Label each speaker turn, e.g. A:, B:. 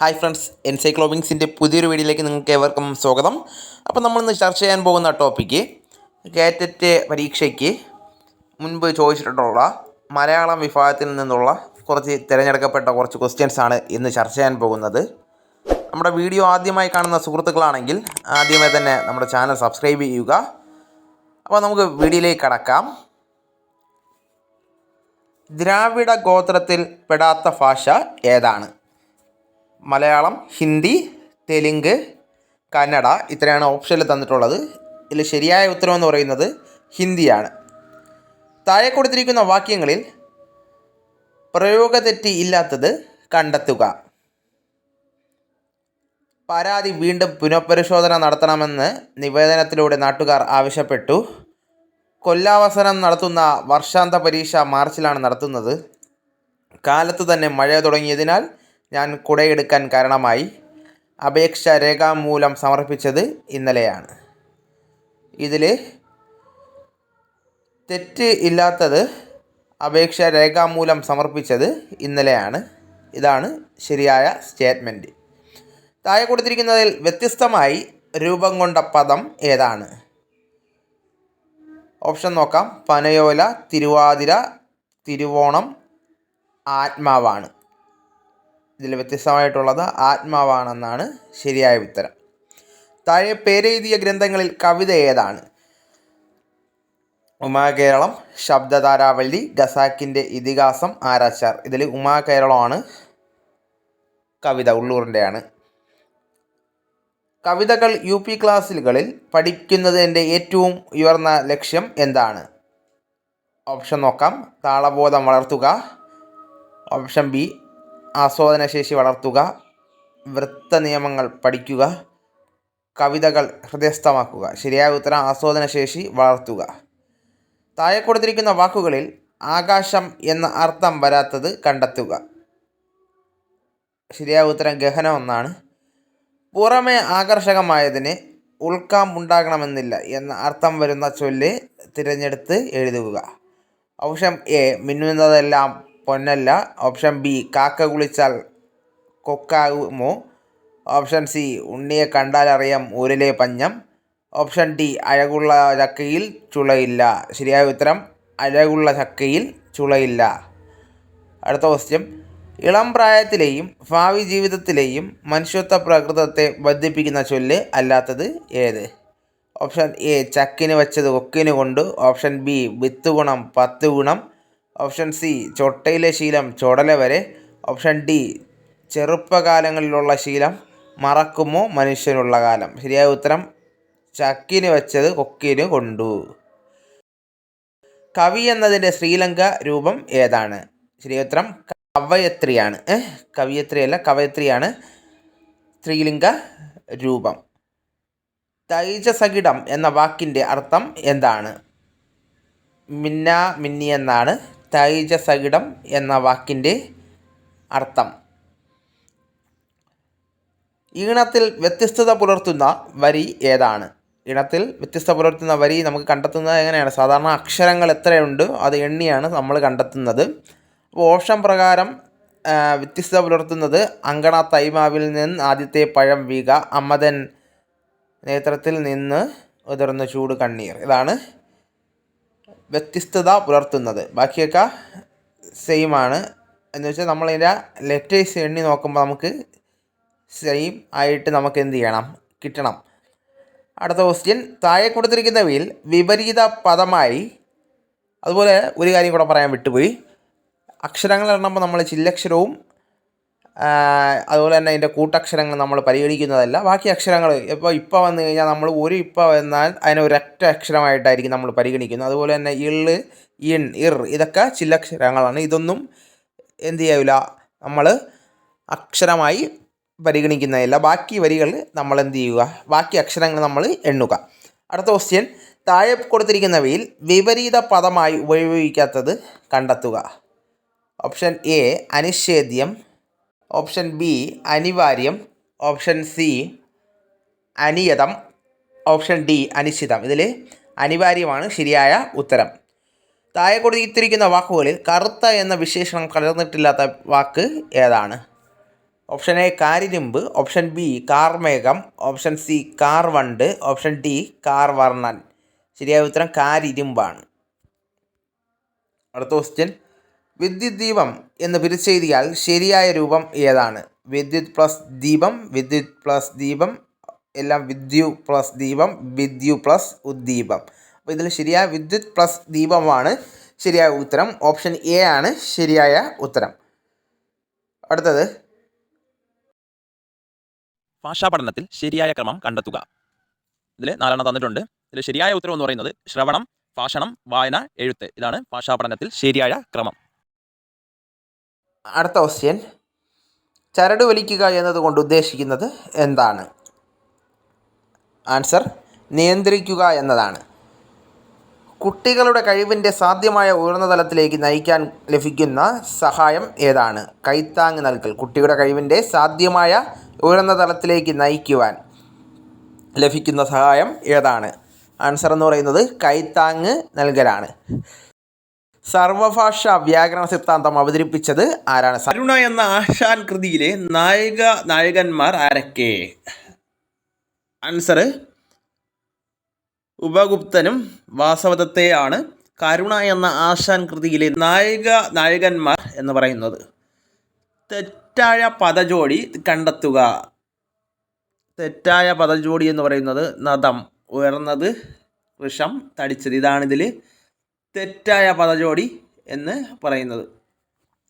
A: Hi friends എൻസൈക്ലോബിങ്സിന്റെ പുതിയൊരു വീഡിയോയിലേക്ക് നിങ്ങൾക്ക് ഏവർക്കും സ്വാഗതം. അപ്പോൾ നമ്മളിന്ന് ചർച്ച ചെയ്യാൻ പോകുന്ന ടോപ്പിക്ക് കേറ്ററ്റ് പരീക്ഷയ്ക്ക് മുൻപ് ചോദിച്ചിട്ടുള്ള മലയാളം വിഭാഗത്തിൽ നിന്നുള്ള കുറച്ച് തിരഞ്ഞെടുക്കപ്പെട്ട കുറച്ച് ക്വസ്റ്റ്യൻസ് ആണ് ഇന്ന് ചർച്ച ചെയ്യാൻ പോകുന്നത്. നമ്മുടെ വീഡിയോ ആദ്യമായി കാണുന്ന സുഹൃത്തുക്കളാണെങ്കിൽ ആദ്യമേ തന്നെ നമ്മുടെ ചാനൽ സബ്സ്ക്രൈബ് ചെയ്യുക. അപ്പോൾ നമുക്ക് വീഡിയോയിലേക്ക് കടക്കാം. ദ്രാവിഡ ഗോത്രത്തിൽ പെടാത്ത ഭാഷ ഏതാണ്? മലയാളം ഹിന്ദി തെലുങ്ക് കന്നഡ ഇത്രയാണ് ഓപ്ഷനിൽ തന്നിട്ടുള്ളത്. ഇതിൽ ശരിയായ ഉത്തരം എന്ന് പറയുന്നത് ഹിന്ദിയാണ്. താഴെ കൊടുത്തിരിക്കുന്ന വാക്യങ്ങളിൽ പ്രയോഗതെറ്റി ഇല്ലാത്തത് കണ്ടെത്തുക. പരാതി വീണ്ടും പുനഃപരിശോധന നടത്തണമെന്ന് നിവേദനത്തിലൂടെ നാട്ടുകാർ ആവശ്യപ്പെട്ടു. കൊല്ലാവസരം നടത്തുന്ന വർഷാന്ത പരീക്ഷ മാർച്ചിലാണ് നടത്തുന്നത്. കാലത്ത് തന്നെ മഴ തുടങ്ങിയതിനാൽ ഞാൻ കുടയെടുക്കാൻ കാരണമായി അപേക്ഷ രേഖാമൂലം സമർപ്പിച്ചത് ഇന്നലെയാണ്. ഇതിൽ തെറ്റ് ഇല്ലാത്തത് അപേക്ഷ രേഖാമൂലം സമർപ്പിച്ചത് ഇന്നലെയാണ്. ഇതാണ് ശരിയായ സ്റ്റേറ്റ്മെന്റ്. താഴെ കൊടുത്തിരിക്കുന്നതിൽ വ്യത്യസ്തമായി രൂപം കൊണ്ട പദം ഏതാണ്? ഓപ്ഷൻ നോക്കാം. പനയോല തിരുവാതിര തിരുവോണം ആത്മാവാണ്. ഇതിൽ വ്യത്യസ്തമായിട്ടുള്ളത് ആത്മാവാണെന്നാണ് ശരിയായ ഉത്തരം. താഴെ പേരെഴുതിയ ഗ്രന്ഥങ്ങളിൽ കവിത ഏതാണ്? ഉമാകേരളം ശബ്ദതാരാവള്ളി ഖസാക്കിന്റെ ഇതിഹാസം ആരാച്ചാർ. ഇതിൽ ഉമാകേരളമാണ് കവിത ഉള്ളൂറിന്റെയാണ് കവിതകൾ യു പി ക്ലാസ്സുകളിൽ പഠിക്കുന്നതിന്റെ ഏറ്റവും ഉയർന്ന ലക്ഷ്യം എന്താണ്? ഓപ്ഷൻ നോക്കാം. താളബോധം വളർത്തുക. ഓപ്ഷൻ ബി ആസ്വാദനശേഷി വളർത്തുക വൃത്ത നിയമങ്ങൾ പഠിക്കുക കവിതകൾ ഹൃദയസ്ഥമാക്കുക. ശരിയായ ഉത്തരം ആസ്വാദനശേഷി വളർത്തുക. താഴെ കൊടുത്തിരിക്കുന്ന വാക്കുകളിൽ ആകാശം എന്ന അർത്ഥം വരാത്തത് കണ്ടെത്തുക. ശരിയായ ഉത്തരം ഗഹനം ഒന്നാണ് പുറമെ ആകർഷകമായതിന് ഉൾക്കാം ഉണ്ടാകണമെന്നില്ല എന്ന അർത്ഥം വരുന്ന ചൊല്ല് തിരഞ്ഞെടുത്ത് എഴുതുക. ഓപ്ഷൻ എ മിന്നുന്നതെല്ലാം പൊന്നല്ല. ഓപ്ഷൻ ബി കാക്ക കുളിച്ചാൽ കൊക്കാകുമോ ഓപ്ഷൻ സി ഉണ്ണിയെ കണ്ടാൽ അറിയാം ഊരിലെ പഞ്ഞം. ഓപ്ഷൻ ഡി അഴകുള്ള ചക്കയിൽ ചുളയില്ല. ശരിയായ ഉത്തരം അഴകുള്ള ചക്കയിൽ ചുളയില്ല. അടുത്ത ക്വസ്റ്റ്യൻ ഇളം പ്രായത്തിലെയും ഭാവി ജീവിതത്തിലെയും മനുഷ്യത്വ പ്രകൃതത്തെ ബന്ധിപ്പിക്കുന്ന ചൊല്ല് അല്ലാത്തത് ഏത്? ഓപ്ഷൻ എ ചക്കിന് വെച്ചത് കൊക്കിന് കൊണ്ട്. ഓപ്ഷൻ ബി വിത്ത് ഗുണം പത്ത് ഗുണം. ഓപ്ഷൻ സി ചൊട്ടയിലെ ശീലം ചുടല വരെ. ഓപ്ഷൻ ഡി ചെറുപ്പകാലങ്ങളിലുള്ള ശീലം മറക്കുമോ മനുഷ്യനുള്ള കാലം. ശരിയായ ഉത്തരം ചക്കിന് വെച്ചത് കൊക്കിന് കൊണ്ടു. കവി എന്നതിന്റെ ശ്രീലങ്ക രൂപം ഏതാണ്? ശരിയായ ഉത്തരം കവയത്രിയാണ്. കവിയത്രിയല്ല കവയത്രിയാണ് സ്ത്രീലിംഗ രൂപം. തൈജസകിടം എന്ന വാക്കിന്റെ അർത്ഥം എന്താണ്? മിന്ന മിന്നി എന്നാണ് തൈജസകിടം എന്ന വാക്കിന്റെ അർത്ഥം. ഈണത്തിൽ വ്യത്യസ്തത പുലർത്തുന്ന വരി ഏതാണ്? ഈണത്തിൽ വ്യത്യസ്ത പുലർത്തുന്ന വരി നമുക്ക് കണ്ടെത്തുന്നത് എങ്ങനെയാണ്? സാധാരണ അക്ഷരങ്ങൾ എത്രയുണ്ട് അത് എണ്ണിയാണ് നമ്മൾ കണ്ടെത്തുന്നത്. അപ്പോൾ ഓപ്ഷൻ പ്രകാരം വ്യത്യസ്തത പുലർത്തുന്നത് അങ്കണ തൈമാവിൽ നിന്ന് ആദ്യത്തെ പഴം വീക അമ്മതൻ നേത്രത്തിൽ നിന്ന് ഉതിർന്ന ചൂട് കണ്ണീർ. ഇതാണ് വ്യത്യസ്തത പുലർത്തുന്നത്. ബാക്കിയൊക്കെ സെയിം ആണ്. എന്ന് വെച്ചാൽ നമ്മളതിന്റെ ലെറ്റേഴ്സ് എണ്ണി നോക്കുമ്പോൾ നമുക്ക് സെയിം ആയിട്ട് നമുക്ക് എന്ത് ചെയ്യണം? കിട്ടണം. അടുത്ത ക്വസ്റ്റ്യൻ താഴെ കൊടുത്തിരിക്കുന്നവയിൽ വിപരീത പദമായി അതുപോലെ ഒരു കാര്യം കൂടെ പറയാൻ വിട്ടുപോയി. അക്ഷരങ്ങൾ എണ്ണുമ്പോൾ നമ്മൾ ചില്ലക്ഷരവും അതുപോലെ തന്നെ അതിന്റെ കൂട്ടക്ഷരങ്ങൾ നമ്മൾ പരിഗണിക്കുന്നതല്ല. ബാക്കി അക്ഷരങ്ങൾ ഇപ്പോൾ ഇപ്പം വന്നു കഴിഞ്ഞാൽ നമ്മൾ ഒരു ഇപ്പം വന്നാൽ അതിനെ ഒരൊറ്റ അക്ഷരമായിട്ടായിരിക്കും നമ്മൾ പരിഗണിക്കുന്നത്. അതുപോലെ തന്നെ ഇൾ ഇൺ ഇർ ഇതൊക്കെ ചില്ലക്ഷരങ്ങളാണ് ഇതൊന്നും എന്ത് ചെയ്യൂല. നമ്മൾ അക്ഷരമായി പരിഗണിക്കുന്നതല്ല. ബാക്കി വരികൾ നമ്മൾ എന്ത് ചെയ്യുക? ബാക്കി അക്ഷരങ്ങൾ നമ്മൾ എണ്ണുക. അടുത്ത ക്വസ്റ്റ്യൻ താഴെ കൊടുത്തിരിക്കുന്നവയിൽ വിപരീത പദമായി ഉപയോഗിക്കാത്തത് കണ്ടെത്തുക. ഓപ്ഷൻ എ അനിഷേധ്യം. ഓപ്ഷൻ ബി അനിവാര്യം. ഓപ്ഷൻ സി അനിയതം. ഓപ്ഷൻ ഡി അനിശ്ചിതം. ഇതിൽ അനിവാര്യമാണ് ശരിയായ ഉത്തരം. താഴെ കൊടുത്തിരിക്കുന്ന വാക്കുകളിൽ കറുത്ത എന്ന വിശേഷണം കലർന്നിട്ടില്ലാത്ത വാക്ക് ഏതാണ്? ഓപ്ഷൻ എ കാരിരുമ്പ്. ഓപ്ഷൻ ബി കാർമേഘം. ഓപ്ഷൻ സി കാർ വണ്ട് ഓപ്ഷൻ ഡി കാർ വർണൻ ശരിയായ ഉത്തരം കാരിരുമ്പാണ്. അടുത്ത ക്വസ്റ്റ്യൻ വിദ്യുത് ദീപം എന്ന് പിരിച്ചെഴുതിയാൽ ശരിയായ രൂപം ഏതാണ്? വിദ്യുത് പ്ലസ് ദീപം വിദ്യുത് പ്ലസ് ദീപം എല്ലാം വിദ്യു പ്ലസ് ദീപം വിദ്യു പ്ലസ് ഉദ്ദീപം. അപ്പോൾ ഇതിൽ ശരിയായ വിദ്യുത് പ്ലസ് ദീപമാണ് ശരിയായ ഉത്തരം. ഓപ്ഷൻ എ ആണ് ശരിയായ ഉത്തരം. അടുത്തത്.
B: ഭാഷാ പഠനത്തിൽ ശരിയായ ക്രമം കണ്ടെത്തുക. ഇതിൽ നാലെണ്ണം തന്നിട്ടുണ്ട്. ഇതിൽ ശരിയായ ഉത്തരം എന്ന് പറയുന്നത് ശ്രവണം ഭാഷണം വായന എഴുത്ത്. ഇതാണ് ഭാഷാ പഠനത്തിൽ ശരിയായ ക്രമം.
A: അടുത്ത ക്വസ്റ്റ്യൻ ചരട് വലിക്കുക എന്നതുകൊണ്ട് ഉദ്ദേശിക്കുന്നത് എന്താണ്? ആൻസർ നിയന്ത്രിക്കുക എന്നതാണ്. കുട്ടികളുടെ കഴിവിന്റെ സാധ്യമായ ഉയർന്ന തലത്തിലേക്ക് നയിക്കാൻ ലഭിക്കുന്ന സഹായം ഏതാണ്? കൈത്താങ് നൽകൽ. കുട്ടിയുടെ കഴിവിന്റെ സാധ്യമായ ഉയർന്ന തലത്തിലേക്ക് നയിക്കുവാൻ ലഭിക്കുന്ന സഹായം ഏതാണ്? ആൻസർ എന്ന് പറയുന്നത് കൈത്താങ് നൽകലാണ്. സർവഭാഷ വ്യാകരണ സിദ്ധാന്തം അവതരിപ്പിച്ചത് ആരാണ് അരുണ എന്ന ആശാൻ കൃതിയിലെ നായിക നായകന്മാർ ആരൊക്കെ? ആൻസർ ഉപഗുപ്തനും വാസവദത്തെയാണ് കരുണ എന്ന ആശാൻ കൃതിയിലെ നായിക നായകന്മാർ എന്ന് പറയുന്നത്. തെറ്റായ പദജോടി കണ്ടെത്തുക. തെറ്റായ പദജോടി എന്ന് പറയുന്നത് നദം ഉയർന്നത് വൃഷം തടിച്ചത്. ഇതാണിതിൽ തെറ്റായ പദജോടി എന്ന് പറയുന്നത്.